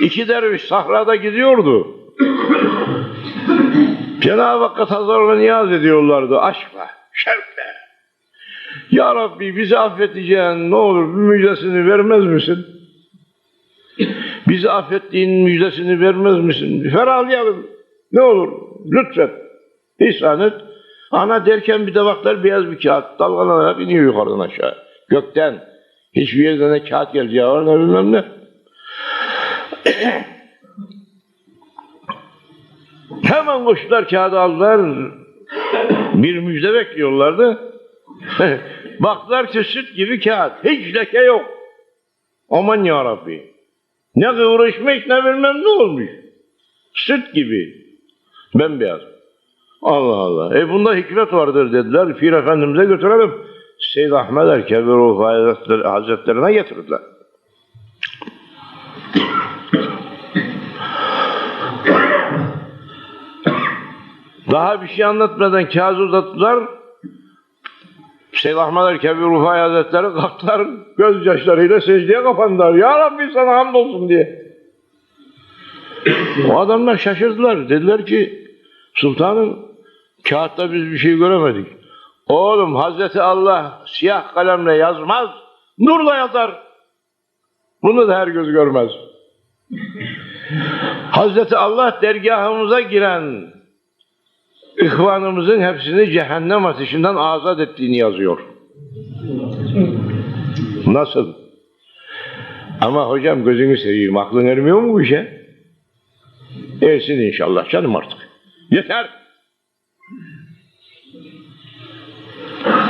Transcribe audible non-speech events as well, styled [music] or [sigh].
İki derviş sahrada gidiyordu. Cenab-ı Hakk'a tazarla niyaz ediyorlardı aşkla, şevkle. Ya Rabbi bizi affedeceğin ne olur bir müjdesini vermez misin? Bizi affettiğin müjdesini vermez misin? Ferahlayalım. Ne olur lütfen. İhsan et. Ana derken bir de baklar beyaz bir kağıt dalgalanarak iniyor yukarıdan aşağı. Gökten. Hiçbir yerden ne kağıt geleceği var ne bilmem ne. Hemen koştular kağıdı aldılar. Bir müjde bekliyorlardı. [laughs] Baktılar ki süt gibi kağıt. Hiç leke yok. Aman ya Rabbi. Ne kıvırışmış ne bilmem ne olmuş. Süt gibi. Bembeyaz. Allah Allah. E bunda hikmet vardır dediler. Pir Efendimiz'e götürelim. Seyyid Ahmet Hazretleri, Hazretlerine getirdiler. Daha bir şey anlatmadan kağıdı uzattılar. Seyyid Ahmet Erkebi Rufai Hazretleri kalktılar gözyaşlarıyla secdeye kapandılar. Ya Rabbi sana hamdolsun diye. O adamlar şaşırdılar. Dediler ki sultanım kağıtta biz bir şey göremedik. Oğlum Hazreti Allah siyah kalemle yazmaz, nurla yazar. Bunu da her göz görmez. [laughs] Hazreti Allah dergahımıza giren ihvanımızın hepsini cehennem ateşinden azat ettiğini yazıyor. Nasıl? Ama hocam gözünü seveyim aklın ermiyor mu bu işe? Ersin inşallah canım artık. Yeter.